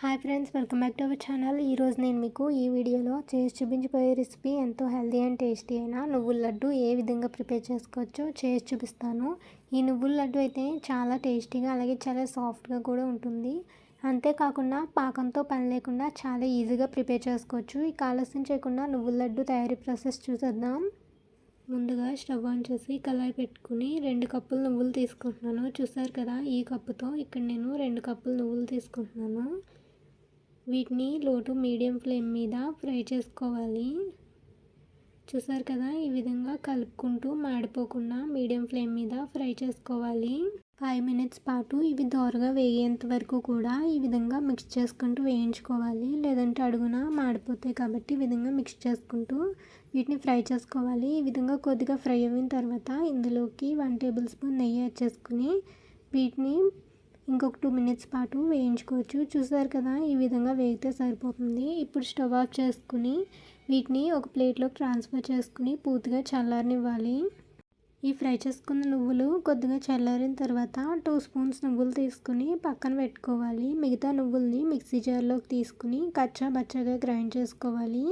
Hi friends welcome back to our channel. ఈరోజు నేను మీకు ఈ వీడియోలో చేసి చూపించిపోయే రెసిపీ ఎంతో హెల్తీ అండ్ టేస్టీ అయినా నువ్వుల లడ్డు ఏ విధంగా ప్రిపేర్ చేసుకోవచ్చో చేసి చూపిస్తాను. ఈ నువ్వుల లడ్డు అయితే చాలా టేస్టీగా అలాగే చాలా సాఫ్ట్గా కూడా ఉంటుంది. అంతేకాకుండా పాకంతో పని లేకుండా చాలా ఈజీగా ప్రిపేర్ చేసుకోవచ్చు. ఈ ఆలస్యం చేయకుండా నువ్వుల లడ్డు తయారీ ప్రాసెస్ చూసేద్దాం. ముందుగా స్టవ్ ఆన్ చేసి కళాయి పెట్టుకుని రెండు కప్పులు నువ్వులు తీసుకుంటున్నాను. చూసారు కదా ఈ కప్పుతో ఇక్కడ నేను రెండు కప్పులు నువ్వులు తీసుకుంటున్నాను. వీటిని లో టు మీడియం ఫ్లేమ్ మీద ఫ్రై చేసుకోవాలి. చూసారు కదా ఈ విధంగా కలుపుకుంటూ మాడిపోకుండా మీడియం ఫ్లేమ్ మీద ఫ్రై చేసుకోవాలి. ఫైవ్ మినిట్స్ పాటు ఇవి దోరగా వేగేంత వరకు కూడా ఈ విధంగా మిక్స్ చేసుకుంటూ వేయించుకోవాలి. లేదంటే అడుగున మాడిపోతాయి కాబట్టి ఈ విధంగా మిక్స్ చేసుకుంటూ వీటిని ఫ్రై చేసుకోవాలి. ఈ విధంగా కొద్దిగా ఫ్రై అయిన తర్వాత ఇందులోకి వన్ టేబుల్ స్పూన్ నెయ్యి చేసుకుని వీటిని ఇంకొక టూ మినిట్స్ పాటు వేయించుకోవచ్చు. చూసారు కదా ఈ విధంగా వేగితే సరిపోతుంది. ఇప్పుడు స్టవ్ ఆఫ్ చేసుకుని వీటిని ఒక ప్లేట్లోకి ట్రాన్స్ఫర్ చేసుకుని పూర్తిగా చల్లారనివ్వాలి. ఈ ఫ్రై చేసుకున్న నువ్వులు కొద్దిగా చల్లారిన తర్వాత టూ స్పూన్స్ నువ్వులు తీసుకుని పక్కన పెట్టుకోవాలి. మిగతా నువ్వుల్ని మిక్సీ జార్లోకి తీసుకుని కచ్చా బచ్చగా గ్రైండ్ చేసుకోవాలి.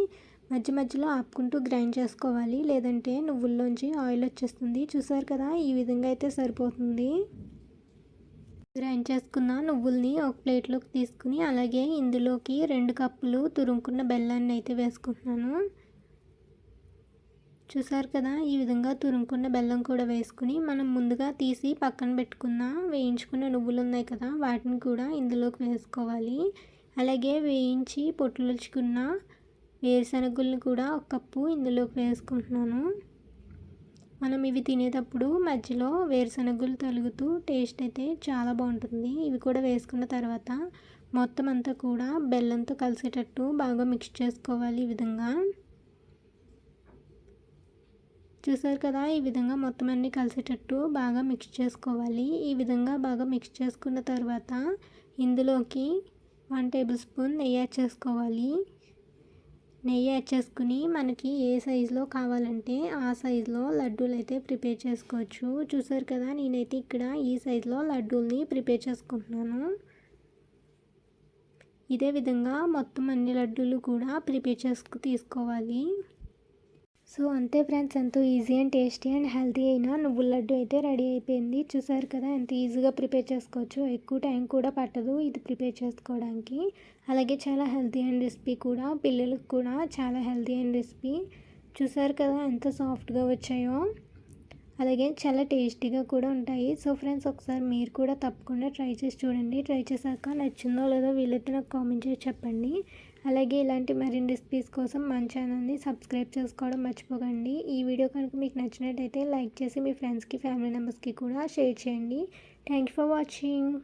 మధ్య మధ్యలో ఆపుకుంటూ గ్రైండ్ చేసుకోవాలి. లేదంటే నువ్వుల్లోంచి ఆయిల్ వచ్చేస్తుంది. చూసారు కదా ఈ విధంగా అయితే సరిపోతుంది. గ్రైండ్ చేసుకున్న నువ్వుల్ని ఒక ప్లేట్లోకి తీసుకుని అలాగే ఇందులోకి రెండు కప్పులు తురుముకున్న బెల్లాన్ని అయితే వేసుకుంటున్నాను. చూసారు కదా ఈ విధంగా తురుముకున్న బెల్లం కూడా వేసుకుని మనం ముందుగా తీసి పక్కన పెట్టుకున్న వేయించుకున్న నువ్వులు ఉన్నాయి కదా వాటిని కూడా ఇందులోకి వేసుకోవాలి. అలాగే వేయించి పొట్టులుచుకున్న వేరుశనగుల్ని కూడా ఒక కప్పు ఇందులోకి వేసుకుంటున్నాను. మనం ఇవి తినేటప్పుడు మధ్యలో వేరుశనగలు తలుగుతూ టేస్ట్ అయితే చాలా బాగుంటుంది. ఇవి కూడా వేసుకున్న తర్వాత మొత్తం అంతా కూడా బెల్లంతో కలిసేటట్టు బాగా మిక్స్ చేసుకోవాలి ఈ విధంగా. చూసారు కదా ఈ విధంగా మొత్తం అన్నీ కలిసేటట్టు బాగా మిక్స్ చేసుకోవాలి. ఈ విధంగా బాగా మిక్స్ చేసుకున్న తర్వాత ఇందులోకి వన్ టేబుల్ స్పూన్ నెయ్యి యాడ్ చేసుకోవాలి. నెయ్యి యాడ్ చేసుకుని మనకి ఏ సైజులో కావాలంటే ఆ సైజులో లడ్డూలు అయితే ప్రిపేర్ చేసుకోవచ్చు. చూసారు కదా నేనైతే ఇక్కడ ఈ సైజులో లడ్డూల్ని ప్రిపేర్ చేసుకుంటున్నాను. ఇదే విధంగా మొత్తం అన్ని లడ్డూలు కూడా ప్రిపేర్ చేసుకు తీసుకోవాలి. సో అంతే ఫ్రెండ్స్ ఎంతో easy and tasty and healthy అయినా నువ్వుల లడ్డు అయితే రెడీ అయిపోయింది. చూసారు కదా ఎంత ఈజీగా ప్రిపేర్ చేసుకోవచ్చు. ఎక్కువ టైం కూడా పట్టదు ఇది ప్రిపేర్ చేసుకోవడానికి. అలాగే చాలా హెల్తీ అండ్ రెసిపీ కూడా పిల్లలకు కూడా చాలా హెల్తీ అండ్ రెసిపీ. చూసారు కదా ఎంత సాఫ్ట్గా వచ్చాయో. అలాగే చాలా టేస్టీగా కూడా ఉంటాయి. సో ఫ్రెండ్స్ ఒకసారి మీరు కూడా తప్పకుండా ట్రై చేసి చూడండి. ట్రై చేశాక నచ్చిందో లేదో వీలైతే నాకు కామెంట్ చేసి చెప్పండి. అలాగే ఇలాంటి మరిన్ని రెసిపీస్ కోసం మన ఛానల్ని సబ్స్క్రైబ్ చేసుకోవడం మర్చిపోకండి. ఈ వీడియో కనుక మీకు నచ్చినట్టయితే లైక్ చేసి మీ ఫ్రెండ్స్కి ఫ్యామిలీ మెంబర్స్కి కూడా షేర్ చేయండి. Thank you for watching.